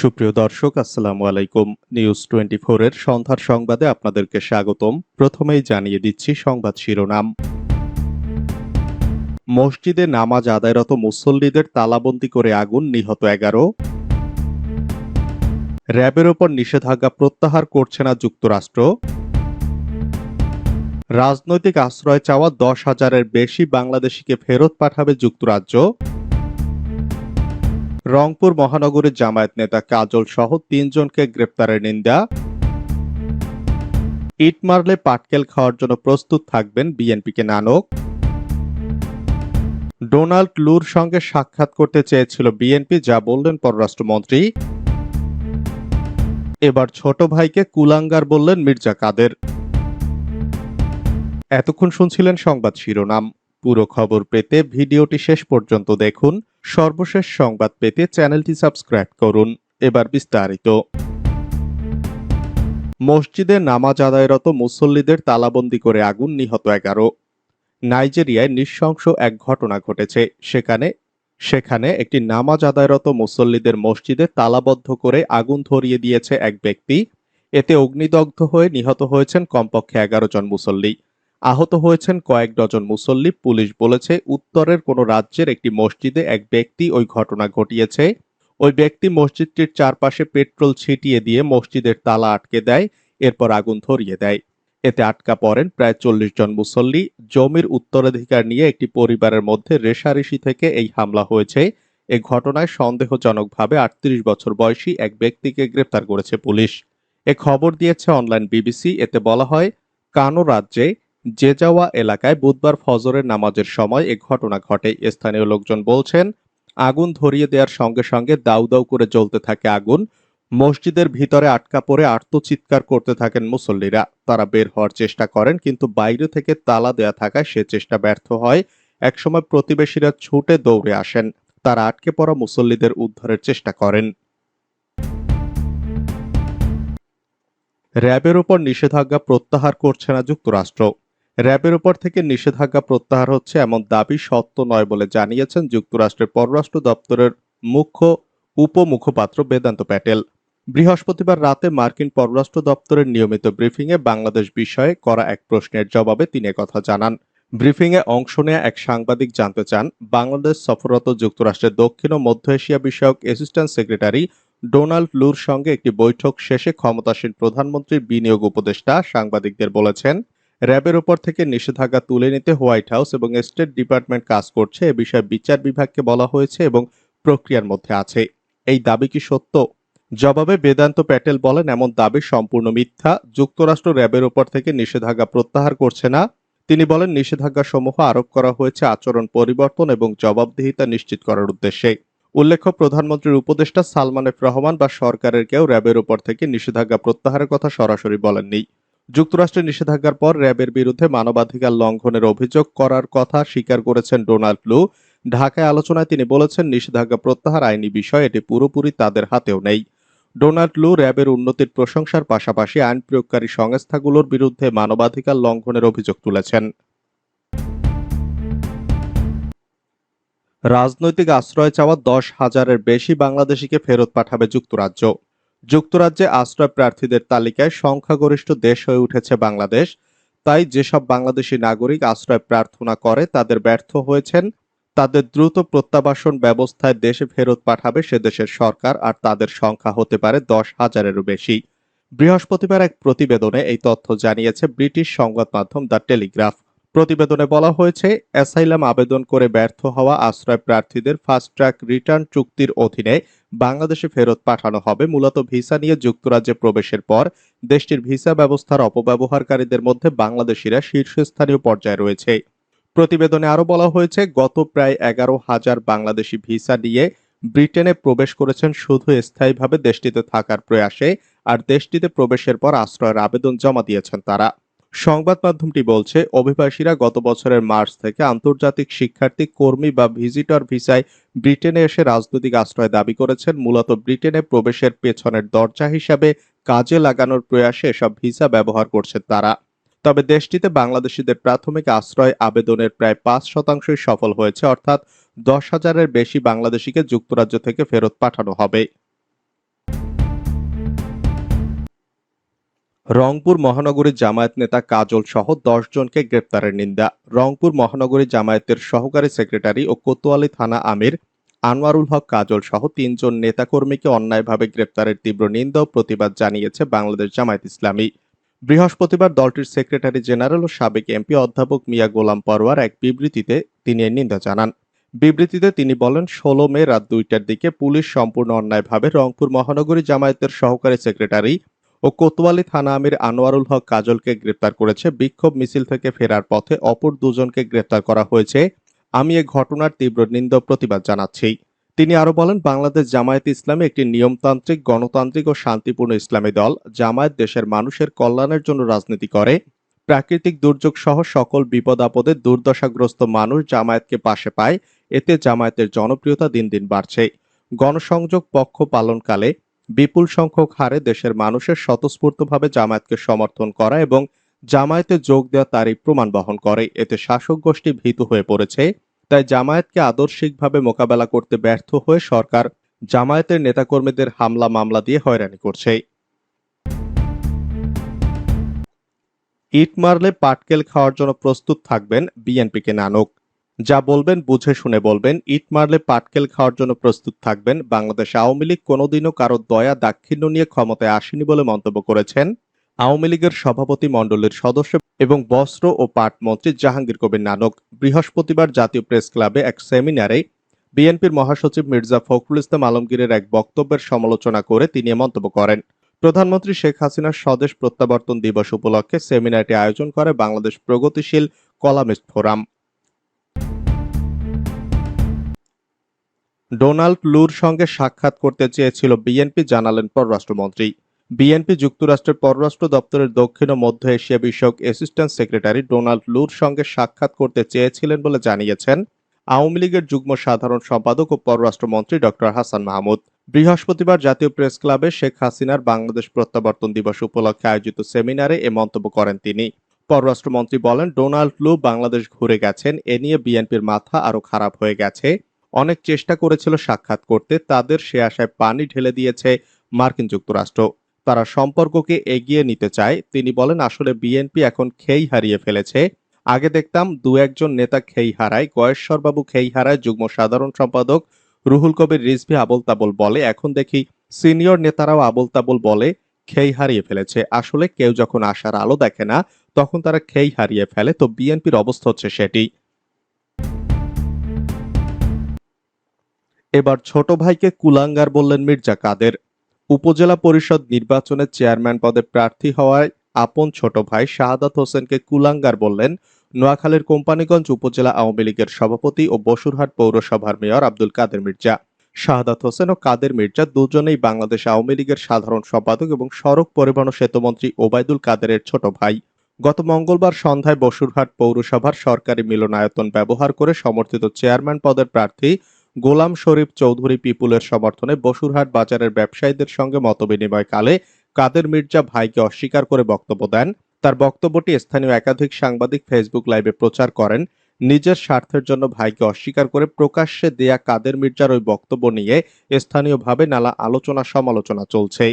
সুপ্রিয় দর্শক, আসসালামু আলাইকুম। নিউজ টোয়েন্টি এর সন্ধ্যার সংবাদে আপনাদেরকে স্বাগতম। প্রথমেই জানিয়ে দিচ্ছি সংবাদ শিরোনাম। মসজিদে নামাজ আদায়রত মুসল্লিদের তালাবন্দি করে আগুন, নিহত এগারো। র্যাবের ওপর নিষেধাজ্ঞা প্রত্যাহার করছে না যুক্তরাষ্ট্র। রাজনৈতিক আশ্রয় চাওয়া দশ হাজারের বেশি বাংলাদেশিকে ফেরত পাঠাবে যুক্তরাজ্য। রংপুর মহানগরীর জামায়াত নেতা কাজল সহ তিনজনকে গ্রেপ্তারের নিন্দা। ইট মারলে পাটকেল খাওয়ার জন্য প্রস্তুত থাকবেন বিএনপিকে নানক। ডোনাল্ড লুর সঙ্গে সাক্ষাৎ করতে চেয়েছিল বিএনপি, যা বললেন পররাষ্ট্রমন্ত্রী। এবার ছোট ভাইকে কুলাঙ্গার বললেন মির্জা কাদের। এতক্ষণ শুনছিলেন সংবাদ শিরোনাম। পুরো খবর পেতে ভিডিওটি শেষ পর্যন্ত দেখুন। সর্বশেষ সংবাদ পেতে চ্যানেলটি সাবস্ক্রাইব করুন। এবার বিস্তারিত। মসজিদে নামাজ আদায়রত মুসল্লিদের তালাবন্দি করে আগুন নিহত এগারো। নাইজেরিয়ায় নৃশংস এক ঘটনা ঘটেছে। সেখানে সেখানে একটি নামাজ আদায়রত মুসল্লিদের মসজিদে তালাবদ্ধ করে আগুন ধরিয়ে দিয়েছে এক ব্যক্তি। এতে অগ্নিদগ্ধ হয়ে নিহত হয়েছেন কমপক্ষে এগারো জন মুসল্লি। আহত হয়েছেন কয়েক ডজন মুসল্লি। পুলিশ বলেছে, উত্তরের কোনো রাজ্যের একটি মসজিদে এক ব্যক্তি ওই ঘটনা ঘটিয়েছে। ওই ব্যক্তি মসজিদটির চারপাশে পেট্রোল ছিটিয়ে দিয়ে মসজিদের তালা আটকে দেয়, এরপর আগুন ধরিয়ে দেয়। এতে আটকা পড়েন প্রায় চল্লিশ জন মুসল্লি। জমির উত্তরাধিকার নিয়ে একটি পরিবারের মধ্যে রেশারেশি থেকে এই হামলা হয়েছে। এ ঘটনায় সন্দেহজনকভাবে আটত্রিশ বছর বয়সী এক ব্যক্তিকে গ্রেপ্তার করেছে পুলিশ। এ খবর দিয়েছে অনলাইন বিবিসি। এতে বলা হয়, কানো রাজ্যে জেজাওয়া এলাকায় বুধবার ফজরের নামাজের সময় এ ঘটনা ঘটে। স্থানীয় লোকজন বলছেন, আগুন ধরিয়ে দেওয়ার সঙ্গে সঙ্গে দাউ দাউ করে জ্বলতে থাকে আগুন। মসজিদের ভিতরে আটকা পড়ে আর্তচিৎকার করতে থাকেন মুসল্লিরা। তারা বের হওয়ার চেষ্টা করেন, কিন্তু বাইরে থেকে তালা দেয়া থাকায় সে চেষ্টা ব্যর্থ হয়। একসময় প্রতিবেশীরা ছুটে দৌড়ে আসেন। তারা আটকে পড়া মুসল্লিদের উদ্ধারের চেষ্টা করেন। র্যাবের ওপর নিষেধাজ্ঞা প্রত্যাহার করছে না যুক্তরাষ্ট্র। র্যাবের উপর থেকে নিষেধাজ্ঞা প্রত্যাহার হচ্ছে এমন দাবি সত্য নয় বলে জানিয়েছেন যুক্তরাষ্ট্রের পররাষ্ট্র দপ্তরের মুখ্য উপমুখপাত্র বেদান্ত প্যাটেল। বৃহস্পতিবার রাতে মার্কিন পররাষ্ট্র দপ্তরের নিয়মিত ব্রিফিংয়ে বাংলাদেশ বিষয়ে করা এক প্রশ্নের জবাবে তিনি কথা জানান। ব্রিফিংয়ে অংশ নেয়া এক সাংবাদিক জানতে চান, বাংলাদেশ সফররত যুক্তরাষ্ট্রের দক্ষিণ ও মধ্য এশিয়া বিষয়ক অ্যাসিস্ট্যান্ট সেক্রেটারি ডোনাল্ড লুর সঙ্গে একটি বৈঠক শেষে ক্ষমতাসীন প্রধানমন্ত্রীর বিনিয়োগ উপদেষ্টা সাংবাদিকদের বলেছেন র্যাবের ওপর থেকে নিষেধাজ্ঞা তুলে নিতে হোয়াইট হাউস এবং স্টেট ডিপার্টমেন্ট কাজ করছে। এ বিষয়ে বিচার বিভাগকে বলা হয়েছে এবং প্রক্রিয়ার মধ্যে আছে। এই দাবি কি সত্য? জবাবে বেদান্ত প্যাটেল বলেন, এমন দাবি সম্পূর্ণ মিথ্যা। যুক্তরাষ্ট্র র্যাবের ওপর থেকে নিষেধাজ্ঞা প্রত্যাহার করছে না। তিনি বলেন নিষেধাজ্ঞা সমূহ আরোপ করা হয়েছে আচরণ পরিবর্তন এবং জবাবদিহিতা নিশ্চিত করার উদ্দেশ্যে। উল্লেখ্য, প্রধানমন্ত্রীর উপদেষ্টা সালমান এফ রহমান বা সরকারের কেউ র্যাবের উপর থেকে নিষেধাজ্ঞা প্রত্যাহারের কথা সরাসরি বলেননি। যুক্তরাষ্ট্রের নিষেধাজ্ঞার পর র্যাবের বিরুদ্ধে মানবাধিকার লঙ্ঘনের অভিযোগ করার কথা স্বীকার করেছেন ডোনাল্ড লু ঢাকায় আলোচনায় তিনি বলেছেন, নিষেধাজ্ঞা প্রত্যাহার আইনি বিষয় এটি পুরোপুরি তাদের হাতেও নেই। ডোনাল্ড লু র্যাবের উন্নতির প্রশংসার পাশাপাশি আইন প্রয়োগকারী সংস্থাগুলোর বিরুদ্ধে মানবাধিকার লঙ্ঘনের অভিযোগ তুলেছেন। রাজনৈতিক আশ্রয় চাওয়া দশ হাজারের বেশি বাংলাদেশিকে ফেরত পাঠাবে যুক্তরাজ্য। যুক্তরাজ্যে আশ্রয় প্রার্থীদের তালিকায় সংখ্যাগরিষ্ঠ দেশ হয়ে উঠেছে বাংলাদেশ। তাই যেসব বাংলাদেশি নাগরিক আশ্রয় প্রার্থনা করে, তাদের ব্যর্থ হয়েছেন, তাদের দ্রুত প্রত্যাবাসন ব্যবস্থায় দেশে ফেরত পাঠাবে সে দেশের সরকার, আর তাদের সংখ্যা হতে পারে দশ হাজারেরও বেশি। বৃহস্পতিবার এক প্রতিবেদনে এই তথ্য জানিয়েছে ব্রিটিশ সংবাদ মাধ্যম দ্য টেলিগ্রাফ। প্রতিবেদনে বলা হয়েছে, অ্যাসাইলাম আবেদন করে ব্যর্থ হওয়া আশ্রয় প্রার্থীদের ফাস্ট ট্র্যাক রিটার্ন চুক্তির অধীনে বাংলাদেশে ফেরত পাঠানো হবে। মূলত ভিসা নিয়ে যুক্তরাজ্যে প্রবেশের পর দেশটির ভিসা ব্যবস্থার অপব্যবহারকারীদের মধ্যে বাংলাদেশিরা শীর্ষস্থানীয় পর্যায়ে রয়েছে। প্রতিবেদনে আরও বলা হয়েছে, গত প্রায় এগারো হাজার বাংলাদেশি ভিসা নিয়ে ব্রিটেনে প্রবেশ করেছেন শুধু স্থায়ীভাবে দেশটিতে থাকার প্রয়াসে, আর দেশটিতে প্রবেশের পর আশ্রয়ের আবেদন জমা দিয়েছেন তারা। সংবাদ মাধ্যমটি বলছে, অভিবাসীরা গত বছরের মার্চ থেকে আন্তর্জাতিক শিক্ষার্থী, কর্মী বা ভিজিটর ভিসায় ব্রিটেনে এসে রাজনৈতিক আশ্রয় দাবি করেছেন। মূলত ব্রিটেনে প্রবেশের পেছনের দরজা হিসাবে কাজে লাগানোর প্রয়াসে এসব ভিসা ব্যবহার করছেন তারা। তবে দেশটিতে বাংলাদেশিদের প্রাথমিক আশ্রয় আবেদনের প্রায় পাঁচ শতাংশই সফল হয়েছে, অর্থাৎ দশ হাজারের বেশি বাংলাদেশিকে যুক্তরাজ্য থেকে ফেরত পাঠানো হবে। রংপুর মহানগরী জামায়াত নেতা কাজল সহ জনকে গ্রেপ্তারের নিন্দা। রংপুর মহানগরী জামায়াতের সহকারী সেক্রেটারি ও কোতোয়ালি থানা আমির আনোয়ারুল হক কাজল সহ তিনজন নেতাকর্মীকে অন্যায়ভাবে গ্রেপ্তারের তীব্র নিন্দা ও প্রতিবাদ জানিয়েছে বাংলাদেশ জামায়াত ইসলামী। বৃহস্পতিবার দলটির সেক্রেটারি জেনারেল ও সাবেক এমপি অধ্যাপক মিয়া গোলাম পরওয়ার এক বিবৃতিতে তিনি নিন্দা জানান। বিবৃতিতে তিনি বলেন, ষোলো মে রাত দুইটার দিকে পুলিশ সম্পূর্ণ অন্যায়ভাবে রংপুর মহানগরী জামায়াতের সহকারী সেক্রেটারি ও কোতোয়ালি থানা আমির আনোয়ারুল হক কাজলকে গ্রেপ্তার করেছে। বিক্ষোভ মিছিল থেকে ফেরার পথে অপর দুজনকে গ্রেপ্তার করা হয়েছে। আমি এ ঘটনার তীব্র নিন্দ প্রতিবাদ জানাচ্ছি। তিনি আরও বলেন, বাংলাদেশ জামায়াত ইসলামী একটি নিয়মতান্ত্রিক, গণতান্ত্রিক ও শান্তিপূর্ণ ইসলামী দল। জামায়াত দেশের মানুষের কল্যাণের জন্য রাজনীতি করে। প্রাকৃতিক দুর্যোগ সহ সকল বিপদ আপদে দুর্দশাগ্রস্ত মানুষ জামায়াতকে পাশে পায়। এতে জামায়াতের জনপ্রিয়তা দিন দিন বাড়ছে। গণসংযোগ পক্ষ পালনকালে বিপুল সংখ্যক হারে দেশের মানুষের স্বতঃস্ফূর্তভাবে জামায়াতকে সমর্থন করা এবং জামায়াতে যোগ দেওয়া তারই প্রমাণ বহন করে। এতে শাসক গোষ্ঠী ভীত হয়ে পড়েছে, তাই জামায়াতকে আদর্শিকভাবে মোকাবেলা করতে ব্যর্থ হয়ে সরকার জামায়াতের নেতাকর্মীদের হামলা মামলা দিয়ে হয়রানি করছে। ইট মারলে পাটকেল খাওয়ার জন্য প্রস্তুত থাকবেন বিএনপিকে নানক। যা বলবেন, বুঝে শুনে বলবেন। ইট মারলে পাটকেল খাওয়ার জন্য প্রস্তুত থাকবেন। বাংলাদেশ আওয়ামী লীগ কোনোদিনও কারও দয়া দাক্ষিণ্য নিয়ে ক্ষমতায় আসেনি বলে মন্তব্য করেছেন আওয়ামী লীগের সভাপতি মণ্ডলীর সদস্য এবং বস্ত্র ও পাট মন্ত্রী জাহাঙ্গীর কবির নানক। বৃহস্পতিবার জাতীয় প্রেস ক্লাবে এক সেমিনারে বিএনপির মহাসচিব মির্জা ফখরুল ইসলাম আলমগীরের এক বক্তব্যের সমালোচনা করে তিনি মন্তব্য করেন। প্রধানমন্ত্রী শেখ হাসিনার স্বদেশ প্রত্যাবর্তন দিবস উপলক্ষে সেমিনারটি আয়োজন করে বাংলাদেশ প্রগতিশীল কলামিস্ট ফোরাম। ডোনাল্ড লুর সঙ্গে সাক্ষাৎ করতে চেয়েছিল বিএনপি, জানালেন পররাষ্ট্রমন্ত্রী। বিএনপি যুক্তরাষ্ট্রের পররাষ্ট্র দপ্তরের দক্ষিণ ও মধ্য এশিয়া বিষয়ক অ্যাসিস্ট্যান্ট সেক্রেটারি ডোনাল্ড লুর সঙ্গে সাক্ষাৎ করতে চেয়েছিলেন বলে জানিয়েছেন আওয়ামী লীগের যুগ্ম সাধারণ সম্পাদক ও পররাষ্ট্রমন্ত্রী ডক্টর হাসান মাহমুদ। বৃহস্পতিবার জাতীয় প্রেস ক্লাবে শেখ হাসিনার বাংলাদেশ প্রত্যাবর্তন দিবস উপলক্ষে আয়োজিত সেমিনারে এ মন্তব্য করেন তিনি। পররাষ্ট্রমন্ত্রী বলেন, ডোনাল্ড লু বাংলাদেশ ঘুরে গেছেন, এ নিয়ে বিএনপির মাথা আরও খারাপ হয়ে গেছে। অনেক চেষ্টা করেছিল সাক্ষাৎ করতে, তাদের সে আশায় পানি ঢেলে দিয়েছে মার্কিন যুক্তরাষ্ট্র। তারা সম্পর্ককে এগিয়ে নিতে চায়। তিনি বলেন, আসলে বিএনপি এখন খেই হারিয়ে ফেলেছে। আগে দেখতাম দু একজন নেতা খেই হারায়। গয়েশ্বরবাবু খেই হারায়, যুগ্ম সাধারণ সম্পাদক রুহুল কবির রিজভি আবল তাবল বলে। এখন দেখি সিনিয়র নেতারাও আবল তাবল বলে খেই হারিয়ে ফেলেছে। আসলে কেউ যখন আসার আলো দেখে না, তখন তারা খেই হারিয়ে ফেলে। তো বিএনপির অবস্থা হচ্ছে সেটি। এবার ছোট ভাইকে কুলাঙ্গার বললেন মির্জা কাদের। উপজেলা পরিষদ নির্বাচনে চেয়ারম্যান পদে প্রার্থী হওয়ায় আপন ছোট ভাই শাহাদাত হোসেনকে কুলাঙ্গার বললেন নোয়াখালীর কোম্পানীগঞ্জ উপজেলা আওয়ামী লীগের সভাপতি ও বসুরহাট পৌরসভার মেয়র আব্দুল কাদের মির্জা। শাহাদাত হোসেন ও কাদের মির্জা দুজনেই বাংলাদেশ আওয়ামী লীগের সাধারণ সম্পাদক এবং সড়ক পরিবহন সেতুমন্ত্রী ওবায়দুল কাদেরের ছোট ভাই। গত মঙ্গলবার সন্ধ্যায় বসুরহাট পৌরসভার সরকারি মিলনায়তন ব্যবহার করে সমর্থিত চেয়ারম্যান পদের প্রার্থী গোলাম শরীফ চৌধুরী পিপুলের সমর্থনে বসুরহাট বাজারের ব্যবসায়ীদের সঙ্গে মতবিনিময়কালে কাদের মির্জা ভাইকে অস্বীকার করে বক্তব্য দেন। তার বক্তব্যটি স্থানীয় একাধিক সাংবাদিক ফেসবুক লাইভে প্রচার করেন। নিজের স্বার্থের জন্য ভাইকে অস্বীকার করে প্রকাশ্যে দেয়া কাদের মির্জার ওই বক্তব্য নিয়ে স্থানীয়ভাবে নালা আলোচনা সমালোচনা চলছে।